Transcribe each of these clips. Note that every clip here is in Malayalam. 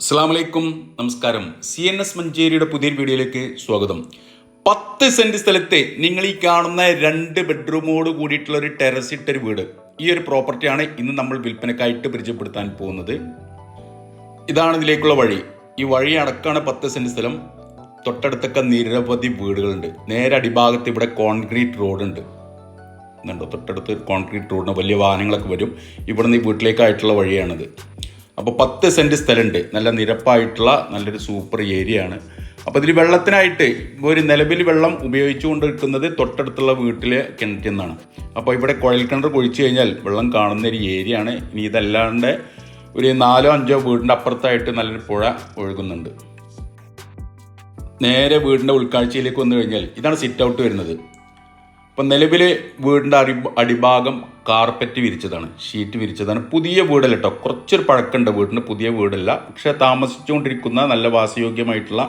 അസ്സാം വലൈക്കും നമസ്കാരം. സി എൻ എസ് മഞ്ചേരിയുടെ പുതിയൊരു വീഡിയോയിലേക്ക് സ്വാഗതം. പത്ത് സെന്റ് സ്ഥലത്തെ നിങ്ങൾ ഈ കാണുന്ന രണ്ട് ബെഡ്റൂമോട് കൂടിയിട്ടുള്ള ഒരു ടെറസ് ഇട്ടൊരു വീട്. ഈ ഒരു പ്രോപ്പർട്ടിയാണ് ഇന്ന് നമ്മൾ വിൽപ്പനക്കായിട്ട് പരിചയപ്പെടുത്താൻ പോകുന്നത്. ഇതാണ് ഇതിലേക്കുള്ള വഴി. ഈ വഴി അടക്കാണ് പത്ത് സെന്റ് സ്ഥലം. തൊട്ടടുത്തൊക്കെ നിരവധി വീടുകളുണ്ട്. നേരെ അടിഭാഗത്ത് ഇവിടെ കോൺക്രീറ്റ് റോഡുണ്ട്. ഉണ്ട് തൊട്ടടുത്ത് കോൺക്രീറ്റ് റോഡിന് വലിയ വാഹനങ്ങളൊക്കെ വരും. ഇവിടുന്ന് ഈ വീട്ടിലേക്കായിട്ടുള്ള വഴിയാണിത്. അപ്പോൾ പത്ത് സെന്റ് സ്ഥലമുണ്ട് നല്ല നിരപ്പായിട്ടുള്ള നല്ലൊരു സൂപ്പർ ഏരിയ ആണ് അപ്പോൾ ഇതിൽ വെള്ളത്തിനായിട്ട് ഒരു നിലവിൽ വെള്ളം ഉപയോഗിച്ചുകൊണ്ടിരിക്കുന്നത് തൊട്ടടുത്തുള്ള വീട്ടിലെ കിണറ്റിൽ നിന്നാണ്. അപ്പോൾ ഇവിടെ കുഴൽ കിണർ കുഴിച്ചു കഴിഞ്ഞാൽ വെള്ളം കാണുന്ന ഒരു ഏരിയ ആണ് ഇനി ഇതല്ലാണ്ട് ഒരു നാലോ അഞ്ചോ വീടിന്റെ അപ്പുറത്തായിട്ട് നല്ലൊരു പുഴ ഒഴുകുന്നുണ്ട്. നേരെ വീടിന്റെ ഉൾക്കാഴ്ചയിലേക്ക് വന്നു കഴിഞ്ഞാൽ ഇതാണ് സിറ്റ് ഔട്ട് വരുന്നത്. അപ്പം നിലവിൽ വീടിന്റെ അടി അടിഭാഗം കാർപ്പറ്റ് വിരിച്ചതാണ് ഷീറ്റ് വിരിച്ചതാണ്. പുതിയ വീടല്ല കേട്ടോ കുറച്ചൊരു പഴക്കമുണ്ട് വീടിന് പുതിയ വീടല്ല. പക്ഷേ താമസിച്ചുകൊണ്ടിരിക്കുന്ന നല്ല വാസയോഗ്യമായിട്ടുള്ള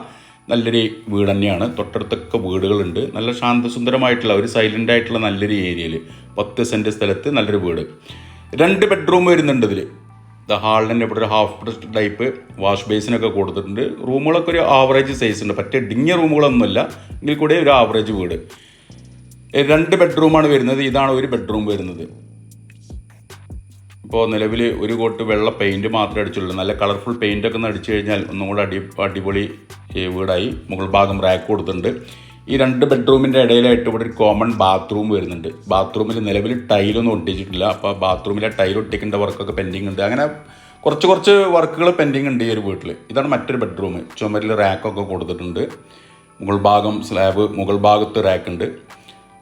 നല്ലൊരു വീട് തന്നെയാണ്. തൊട്ടടുത്തൊക്കെ വീടുകളുണ്ട്. നല്ല ശാന്തസുന്ദരമായിട്ടുള്ള ഒരു സൈലന്റ് ആയിട്ടുള്ള നല്ലൊരു ഏരിയയിൽ പത്ത് സെന്റ് സ്ഥലത്ത് നല്ലൊരു വീട്. രണ്ട് ബെഡ്റൂം വരുന്നുണ്ട് ഇതിൽ ഹാളിന് തന്നെ ഇവിടെ ഒരു ഹാഫ് ടൈപ്പ് വാഷ് ബേസിനൊക്കെ കൊടുത്തിട്ടുണ്ട്. റൂമുകളൊക്കെ ഒരു ആവറേജ് സൈസ് ഉണ്ട് പറ്റേ ഡിങ്ങിയ റൂമുകളൊന്നുമില്ല. എങ്കിൽ കൂടെ ഒരു ആവറേജ് വീട്. രണ്ട് ബെഡ്റൂമാണ് വരുന്നത്. ഇതാണ് ഒരു ബെഡ്റൂം വരുന്നത്. ഇപ്പോൾ നിലവിൽ ഒരു കോട്ട് വെള്ള പെയിന്റ് മാത്രമേ അടിച്ചുള്ളൂ. നല്ല കളർഫുൾ പെയിന്റ് ഒക്കെ ഒന്ന് അടിച്ചു കഴിഞ്ഞാൽ ഒന്നും കൂടെ അടി അടിപൊളി വീടായി. മുകൾ ഭാഗം റാക്ക് കൊടുത്തിട്ടുണ്ട്. ഈ രണ്ട് ബെഡ്റൂമിന്റെ ഇടയിലായിട്ട് ഇവിടെ ഒരു കോമൺ ബാത്റൂം വരുന്നുണ്ട്. ബാത്റൂമിൽ നിലവിൽ ടൈലൊന്നും ഒട്ടിച്ചിട്ടില്ല. അപ്പോൾ ബാത്റൂമിലെ ടൈൽ ഒട്ടിക്കേണ്ട വർക്കൊക്കെ പെൻഡിങ് ഉണ്ട്. അങ്ങനെ കുറച്ച് കുറച്ച് വർക്കുകൾ പെൻഡിങ് ഉണ്ട് ഈ ഒരു വീട്ടിൽ ഇതാണ് മറ്റൊരു ബെഡ്റൂം. ചുമരിൽ റാക്കൊക്കെ കൊടുത്തിട്ടുണ്ട്. മുകൾ ഭാഗം സ്ലാബ് മുകൾ ഭാഗത്ത് റാക്ക് ഉണ്ട്.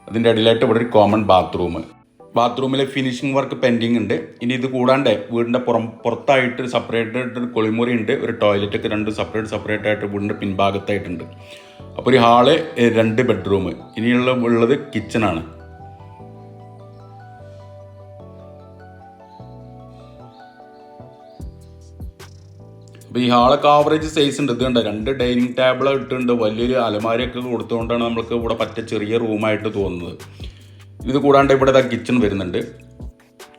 അതിന്റെ ഇടയിലായിട്ട് ഇവിടെ ഒരു കോമൺ ബാത്റൂം ബാത്റൂമിലെ ഫിനിഷിംഗ് വർക്ക് പെൻഡിങ് ഉണ്ട്. ഇനി ഇത് കൂടാണ്ട് വീടിന്റെ പുറം പുറത്തായിട്ട് സെപ്പറേറ്റ് ആയിട്ട് ഒരു കുളിമുറി ഉണ്ട്. ഒരു ടോയ്ലറ്റ് ഒക്കെ രണ്ട് സെപ്പറേറ്റ് സെപ്പറേറ്റ് ആയിട്ട് വീടിന്റെ പിൻഭാഗത്തായിട്ടുണ്ട്. അപ്പോൾ ഒരു ഹാൾ രണ്ട് ബെഡ്റൂം ഇനിയുള്ള ഉള്ളത് കിച്ചണാണ് അപ്പോൾ ഈ ഹാളൊക്കെ ആവറേജ് സൈസ് ഉണ്ട്. ഇത് കണ്ടോ? രണ്ട് ഡൈനിങ് ടേബിൾ ഇട്ടുണ്ട് വലിയൊരു അലമാരിയൊക്കെ കൊടുത്തുകൊണ്ടാണ് നമുക്ക് ഇവിടെ പറ്റ ചെറിയ റൂമായിട്ട് തോന്നുന്നത്. ഇത് കൂടാണ്ട് ഇവിടെ ഇതാ കിച്ചൺ വരുന്നുണ്ട്.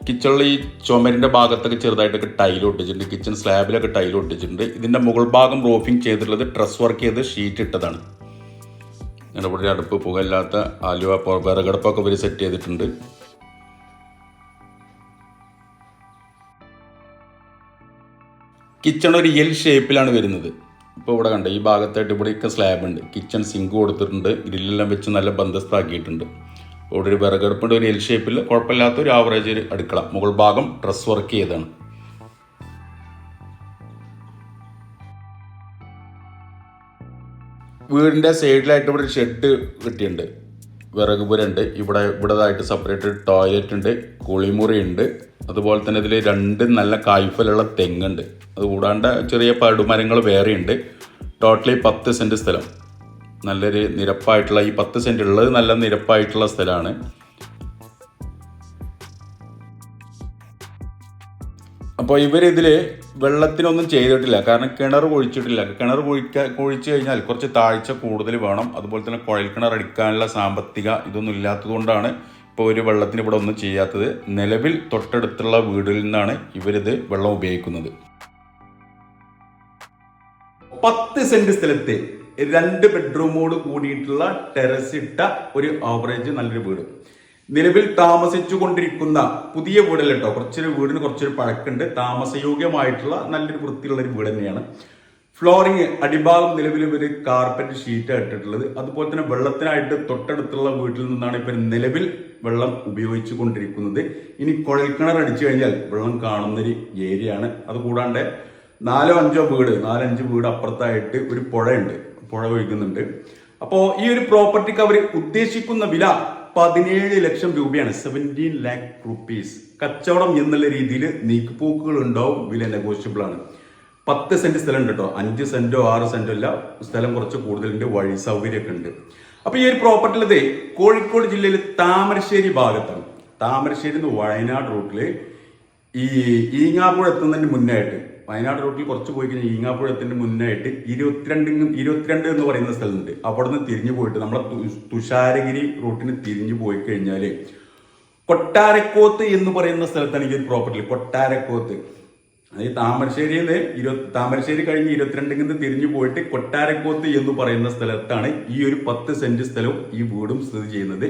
കിച്ചണിൽ ഈ ചുമരിന്റെ ഭാഗത്തൊക്കെ ചെറുതായിട്ടൊക്കെ ടൈൽ ഒട്ടിച്ചിട്ടുണ്ട്. കിച്ചൺ സ്ലാബിലൊക്കെ ടൈൽ ഒട്ടിച്ചിട്ടുണ്ട്. ഇതിന്റെ മുകൾ ഭാഗം റോഫിങ് ചെയ്തിട്ടുള്ളത് ഡ്രസ് വർക്ക് ചെയ്ത് ഷീറ്റ് ഇട്ടതാണ്. ഇവിടെ അടുപ്പ് പുകയില്ലാത്ത ആലുവ വിറകടുപ്പൊക്കെ ഇവർ സെറ്റ് ചെയ്തിട്ടുണ്ട്. കിച്ചൺ ഒരു എൽ ഷേപ്പിലാണ് വരുന്നത്. ഇപ്പോൾ ഇവിടെ കണ്ടോ ഈ ഭാഗത്തായിട്ട് ഇവിടെയൊക്കെ സ്ലാബ് ഉണ്ട്. കിച്ചൺ സിങ്ക് കൊടുത്തിട്ടുണ്ട്. ഗ്രില്ലെല്ലാം വെച്ച് നല്ല ബന്ധസ്ഥാക്കിയിട്ടുണ്ട് ഇവിടെ ഒരു വിറകടുപ്പുണ്ട് ഒരു എൽ ഷേപ്പിൽ കുഴപ്പമില്ലാത്ത ഒരു ആവറേജ് ഒരു അടുക്കള. മുകൾ ഭാഗം ഡ്രസ് വർക്ക് ചെയ്താണ് വീടിന്റെ സൈഡിലായിട്ട് ഇവിടെ ഒരു ഷെഡ് കിട്ടിയിട്ടുണ്ട്. വിറക് പുരണ്ട് ഇവിടെ ഇവിടേതായിട്ട് സെപ്പറേറ്റ് ടോയ്ലറ്റ് ഉണ്ട് കുളിമുറി ഉണ്ട് അതുപോലെ തന്നെ ഇതിൽ രണ്ട് നല്ല കായ്ഫലുള്ള തെങ്ങുണ്ട്. അത് കൂടാണ്ട് ചെറിയ പടുമരങ്ങൾ വേറെയുണ്ട്. ടോട്ടലി പത്ത് സെന്റ് സ്ഥലം. നല്ലൊരു നിരപ്പായിട്ടുള്ള ഈ പത്ത് സെന്റ് ഉള്ളത് നല്ല നിരപ്പായിട്ടുള്ള സ്ഥലമാണ്. അപ്പോൾ ഇവരിതിൽ വെള്ളത്തിനൊന്നും ചെയ്തിട്ടില്ല. കാരണം കിണർ കുഴിച്ചിട്ടില്ല. കിണർ കുഴിക്ക കുഴിച്ച് കഴിഞ്ഞാൽ കുറച്ച് താഴ്ച കൂടുതൽ വേണം. അതുപോലെ തന്നെ കുഴൽ കിണർ അടിക്കാനുള്ള സാമ്പത്തിക ഇതൊന്നും ഇല്ലാത്തതുകൊണ്ടാണ് ഇപ്പോൾ ഒരു വെള്ളത്തിന് ഇവിടെ ഒന്നും ചെയ്യാത്തത്. നിലവിൽ തൊട്ടടുത്തുള്ള വീടിൽ നിന്നാണ് ഇവരിത് വെള്ളം ഉപയോഗിക്കുന്നത്. പത്ത് സെന്റ് സ്ഥലത്ത് രണ്ട് ബെഡ്റൂമോട് കൂടിയിട്ടുള്ള ടെറസ് ഇട്ട ഒരു ആവറേജ് നല്ലൊരു വീട്. നിലവിൽ താമസിച്ചു കൊണ്ടിരിക്കുന്ന പുതിയ വീടല്ല കേട്ടോ കുറച്ചൊരു വീടിന് കുറച്ചൊരു പഴക്കുണ്ട്. താമസയോഗ്യമായിട്ടുള്ള നല്ലൊരു വൃത്തിയുള്ള ഒരു വീട് തന്നെയാണ്. ഫ്ലോറിങ് അടിഭാഗം നിലവിൽ ഒരു കാർപ്പറ്റ് ഷീറ്റ് ഇട്ടിട്ടുള്ളത്. അതുപോലെ തന്നെ വെള്ളത്തിനായിട്ട് തൊട്ടടുത്തുള്ള വീട്ടിൽ നിന്നാണ് ഇവർ നിലവിൽ വെള്ളം ഉപയോഗിച്ചു കൊണ്ടിരിക്കുന്നത് ഇനി കുഴൽക്കിണർ അടിച്ചു കഴിഞ്ഞാൽ വെള്ളം കാണുന്നൊരു ഏരിയ ആണ് അതുകൂടാണ്ട് നാലോ അഞ്ചോ വീട് നാലഞ്ച് വീട് അപ്പുറത്തായിട്ട് ഒരു പുഴയുണ്ട്. പുഴ ഒഴുകുന്നുണ്ട്. അപ്പോൾ ഈ ഒരു പ്രോപ്പർട്ടിക്ക് അവർ ഉദ്ദേശിക്കുന്ന വില പതിനേഴ് ലക്ഷം രൂപയാണ് സെവന്റീൻ ലാക്ക് റുപ്പീസ് കച്ചവടം എന്നുള്ള രീതിയിൽ നീക്കുപോക്കുകൾ ഉണ്ടാവും വില നെഗോഷ്യബിൾ ആണ്. പത്ത് സെന്റ് സ്ഥലം ഉണ്ട് കേട്ടോ അഞ്ച് സെന്റോ ആറ് സെന്റോ അല്ല സ്ഥലം കുറച്ച് കൂടുതലുണ്ട് വഴി സൗകര്യമൊക്കെ ഉണ്ട്. അപ്പൊ ഈ ഒരു പ്രോപ്പർട്ടിയിലത് കോഴിക്കോട് ജില്ലയിൽ താമരശ്ശേരി ഭാഗത്താണ്. താമരശ്ശേരി വയനാട് റൂട്ടിൽ ഈ ഈങ്ങാപ്പുഴ എത്തുന്നതിന് മുന്നായിട്ട് വയനാട് റൂട്ടിൽ കുറച്ച് പോയി കഴിഞ്ഞാൽ ഈങ്ങാപ്പുഴ എത്തുന്നതിന് മുന്നായിട്ട് ഇരുപത്തിരണ്ട് ഇരുപത്തിരണ്ട് എന്ന് പറയുന്ന സ്ഥലമുണ്ട്. അവിടെ നിന്ന് തിരിഞ്ഞു പോയിട്ട് നമ്മളെ തുഷാരഗിരി റൂട്ടിന് തിരിഞ്ഞു പോയി കഴിഞ്ഞാൽ കൊട്ടാരക്കോത്ത് എന്ന് പറയുന്ന സ്ഥലത്താണ് ഈ ഒരു പ്രോപ്പർട്ടി. കൊട്ടാരക്കോത്ത്. അതായത് താമരശ്ശേരിയിൽ ഇരുപത്തി താമരശ്ശേരി കഴിഞ്ഞ് ഇരുപത്തിരണ്ടിൽ തിരിഞ്ഞു പോയിട്ട് കൊട്ടാരക്കോത്ത് എന്ന് പറയുന്ന സ്ഥലത്താണ് ഈ ഒരു പത്ത് സെന്റ് സ്ഥലവും ഈ വീടും സ്ഥിതി ചെയ്യുന്നത്.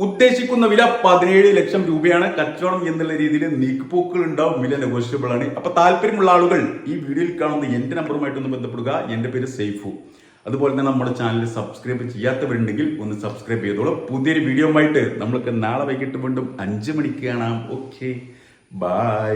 ഉദ്ദേശിക്കുന്ന വില പതിനേഴ് ലക്ഷം രൂപയാണ് കച്ചവടം എന്നുള്ള രീതിയിൽ നീക്കുപോക്കുകൾ ഉണ്ടാവും വില നെഗോഷ്യബിൾ ആണ്. അപ്പൊ താല്പര്യമുള്ള ആളുകൾ ഈ വീഡിയോയിൽ കാണുന്ന എന്റെ നമ്പറുമായിട്ടൊന്ന് ബന്ധപ്പെടുക. എന്റെ പേര് സേഫു അതുപോലെ തന്നെ നമ്മുടെ ചാനൽ സബ്സ്ക്രൈബ് ചെയ്യാത്തവരുണ്ടെങ്കിൽ ഒന്ന് സബ്സ്ക്രൈബ് ചെയ്തോളൂ. പുതിയൊരു വീഡിയോ ആയിട്ട് നമ്മൾക്ക് നാളെ വൈകിട്ട് വീണ്ടും അഞ്ച് മണിക്ക് കാണാം. Okay bye